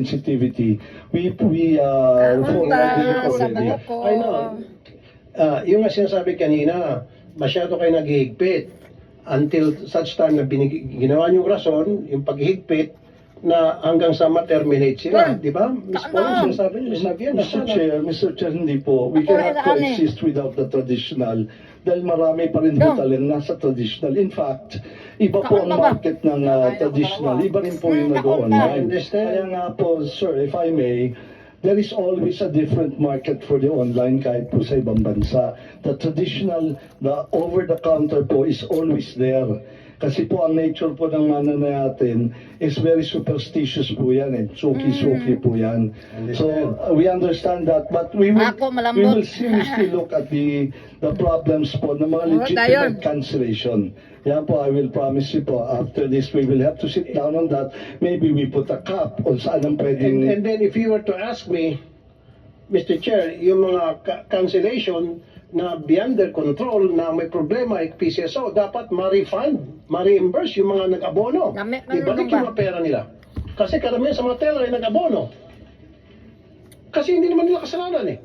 sensitivity. We we uh, forwarded it already. I know. Ah, yung nga sinasabi kanina, masyado kayo naghihigpit until such time na binig- ginawa niyong rason, yung paghihigpit, na hanggang sa ma-terminate sila, di ba? Miss. Paul, sinasabi niyo, sinabi yan. Mr. Chair, Mr. Chair, hindi po. We cannot eh. coexist without the traditional dahil marami pa rin po talagang nasa traditional. In fact, iba po ang market ng uh, traditional. Iba rin po yung Hmm, nag-online. Understand. Kaya nga po, sir, if I may, there is always a different market for the online kahit po sa ibang bansa. The traditional, the over-the-counter po is always there. Kasi po ang nature po ng mana natin is very superstitious po yan eh. Suki-suki po yan. So uh, we understand that but we will, Ako, malambot. we will seriously look at the the problems po ng mga Oh, legitimate gayon. cancellation. Yan po, I will promise you po, after this we will have to sit down on that. Maybe we put a cap on saan ang And, pwedeng... and then if you were to ask me, Mr. Chair, yung mga ca- cancellation na beyond their control na may problema ay PCSO, dapat ma-refund, ma-reimburse yung mga nag-abono. Nami- Ibalik ano yung ba? mga pera nila. Kasi karamihan sa mga teller ay nag-abono. Kasi hindi naman nila kasalanan eh.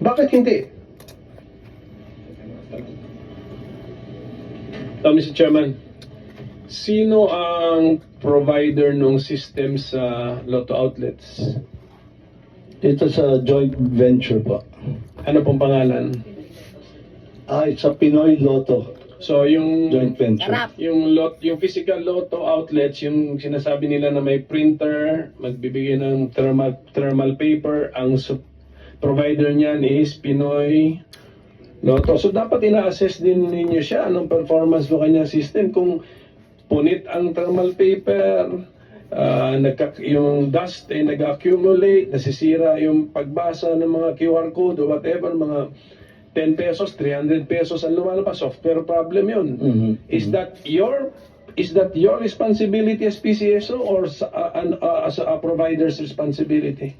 Bakit hindi? Uh, Mr. Chairman, sino ang provider ng system sa Lotto outlets? Ito sa joint venture po. Ano pong pangalan? Ah, it's a Pinoy Lotto So yung joint venture. Sarap. yung lot yung physical Lotto outlets, yung sinasabi nila na may printer, magbibigay ng thermal thermal paper, ang sup- provider niyan is Pinoy Lotto. So dapat ina-assess din ninyo siya anong performance ng kanyang system kung punit ang thermal paper, ah, nagka, yung dust ay nag-accumulate, nasisira yung pagbasa ng mga QR code o whatever, mga 10 pesos, 300 pesos ang lumalabas, software problem yun. Mhm. Is that your is that your responsibility as PCSO or uh, an- uh, as a provider's responsibility?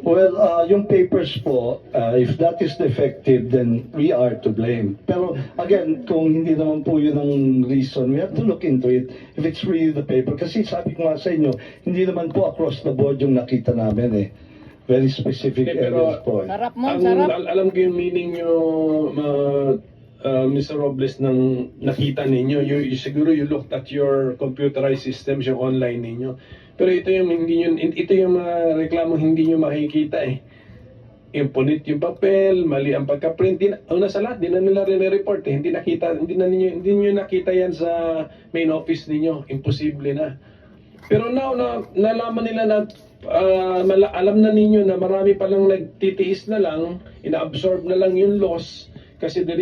Well, uh, yung papers po, uh, if that is defective, then we are to blame. Pero again, kung hindi naman po yun ang reason, we have to look into it if it's really the paper. Kasi sabi ko nga sa inyo, hindi naman po across the board yung nakita namin eh. Very specific Okay, areas po. eh. Sarap mo, Ang, sarap. al- alam ko yung meaning nyo, uh, Mr. Robles, ng nakita ninyo. You, you, siguro you looked at your computerized systems, yung online ninyo. Pero ito yung hindi yun, ito yung mga reklamo hindi nyo makikita eh. Yung punit yung papel, mali ang pagka-print. Di, na- una sa lahat, di na nila rin-report eh. Hindi nakita, hindi na ninyo, hindi nyo nakita yan sa main office ninyo. Imposible na. Pero now na nalaman nila na mala- alam na ninyo na marami palang nagtitiis na lang, ina-absorb na lang yung loss kasi there